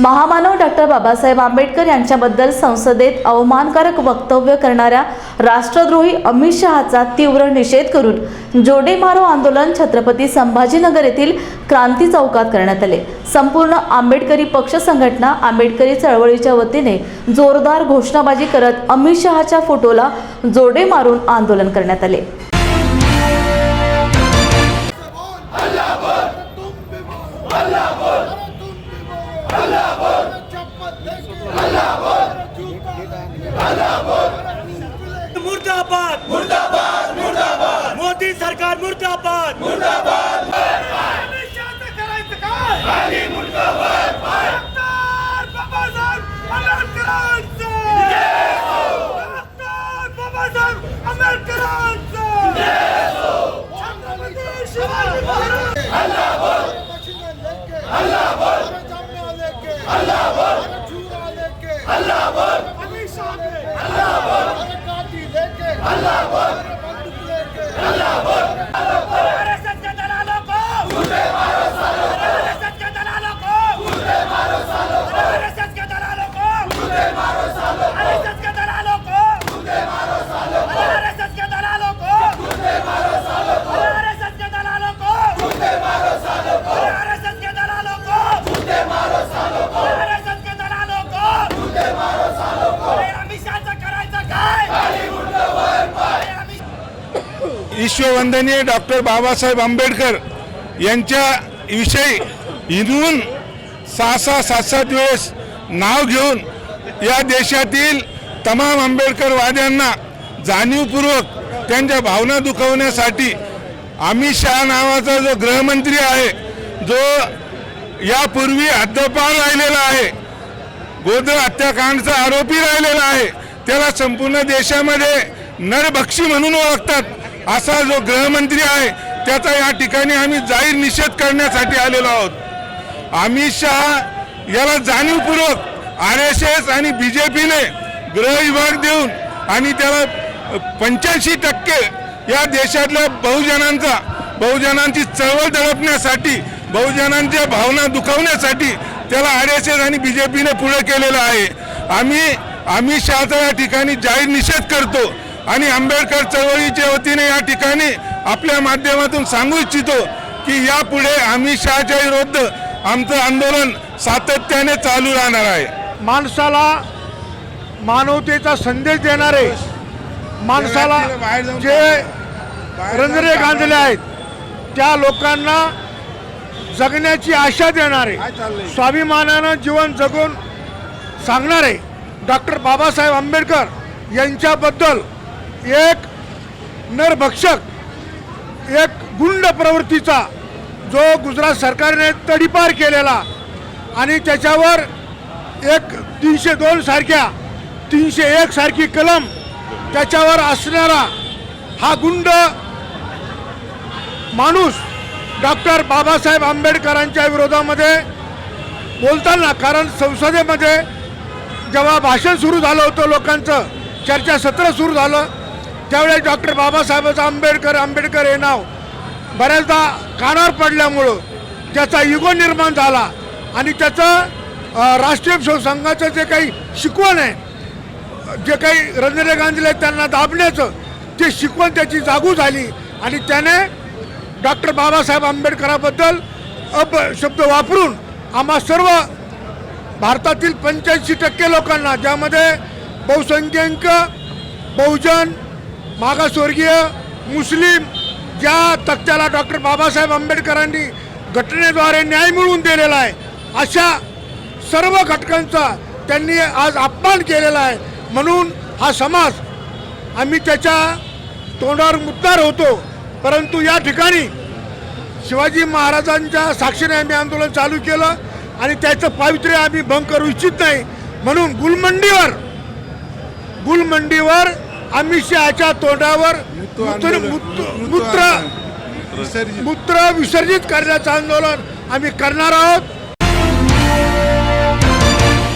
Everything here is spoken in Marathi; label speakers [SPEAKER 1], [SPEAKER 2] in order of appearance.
[SPEAKER 1] महामानव डॉक्टर बाबासाहेब आंबेडकर यांच्याबद्दल संसदेत अवमानकारक वक्तव्य करणाऱ्या राष्ट्रद्रोही अमित शहाचा तीव्र निषेध करून जोडे मारो आंदोलन छत्रपती संभाजीनगर येथील क्रांती चौकात करण्यात आले. संपूर्ण आंबेडकरी पक्ष संघटना आंबेडकरी चळवळीच्या वतीने जोरदार घोषणाबाजी करत अमित शहाच्या फोटोला जोडे मारून आंदोलन करण्यात आले.
[SPEAKER 2] মুর্দাবাদ! মুর্দাবাদ!
[SPEAKER 3] विश्ववंदनीय डॉक्टर बाबासाहेब आंबेडकर यांच्या विषयी हिंदून सहा सहा सात सात वेळेस नाव घेऊन या देशातील तमाम आंबेडकरवाद्यांना जाणीवपूर्वक त्यांच्या भावना दुखवण्यासाठी अमित शहा नावाचा जो गृहमंत्री आहे जो यापूर्वी हद्दपार राहिलेला आहे गोधळ हत्याकांडचा आरोपी राहिलेला आहे त्याला संपूर्ण देशामध्ये नरभक्षी म्हणून ओळखतात. असा जो गृहमंत्री आहे त्याचा या ठिकाणी आम्ही जाहीर निषेध करण्यासाठी आलेलो आहोत. अमित शहा याला जाणीवपूर्वक आर एस एस आणि बी जे पीने गृह विभाग देऊन आणि त्याला पंच्याऐंशी टक्के या देशातल्या बहुजनांचा बहुजनांची चळवळ दडपण्यासाठी बहुजनांच्या भावना दुखवण्यासाठी त्याला आर एस एस आणि बी जे पीने पुढे केलेलं आहे. आम्ही अमित शहाचा या ठिकाणी जाहीर निषेध करतो. आणि आंबेडकर चळवळीच्या वतीने या ठिकाणी आपल्या माध्यमातून सांगू इच्छितो की यापुढे अमित शहाच्या विरुद्ध आमचं आंदोलन सातत्याने चालू राहणार आहे.
[SPEAKER 4] माणसाला मानवतेचा संदेश देणारे माणसाला जे रंजरे गांजले आहेत त्या लोकांना जगण्याची आशा देणारे स्वाभिमानानं जीवन जगून सांगणारे डॉक्टर बाबासाहेब आंबेडकर यांच्याबद्दल एक नरभक्षक एक गुंड प्रवृत्तीचा जो गुजरात सरकारने तडीपार केलेला आणि त्याच्यावर एक तीनशे दोन सारख्या तीनशे एक सारखी कलम त्याच्यावर असणारा हा गुंड माणूस डॉक्टर बाबासाहेब आंबेडकरांच्या विरोधामध्ये बोलताना कारण संसदेमध्ये जेव्हा भाषण सुरू झालं होतं लोकांचं चर्चासत्र सुरू झालं त्यावेळेस डॉक्टर बाबासाहेब आंबेडकर आंबेडकर हे नाव बऱ्याचदा कानावर पडल्यामुळं त्याचा युगो निर्माण झाला. आणि त्याचं राष्ट्रीय संघाचं जे काही शिकवण आहे जे काही रणजिरे गांधीला त्यांना दाबण्याचं ते शिकवण त्याची जागू झाली. आणि त्याने डॉक्टर बाबासाहेब आंबेडकराबद्दल अप शब्द वापरून आम्हा सर्व भारतातील पंच्याऐंशी टक्के लोकांना ज्यामध्ये बहुसंख्याक बहुजन मागासवर्गीय मुस्लिम ज्या तक्त्याला डॉक्टर बाबासाहेब आंबेडकरांनी घटनेद्वारे न्याय मिळवून दिलेला आहे अशा सर्व घटकांचा त्यांनी आज अपमान केलेला आहे. म्हणून हा समाज आम्ही त्याच्या तोंडावर मुद्दार होतो. परंतु या ठिकाणी शिवाजी महाराजांच्या साक्षीने आम्ही आंदोलन चालू केलं आणि त्याचं पावित्र्य आम्ही भंग करू इच्छित नाही. म्हणून गुलमंडीवर गुलमंडीवर अमित शहाच्या तोंडावर मूत्र मूत्र- मूत्र मूत्र विसर्जित करण्याचं आंदोलन आम्ही करणार आहोत.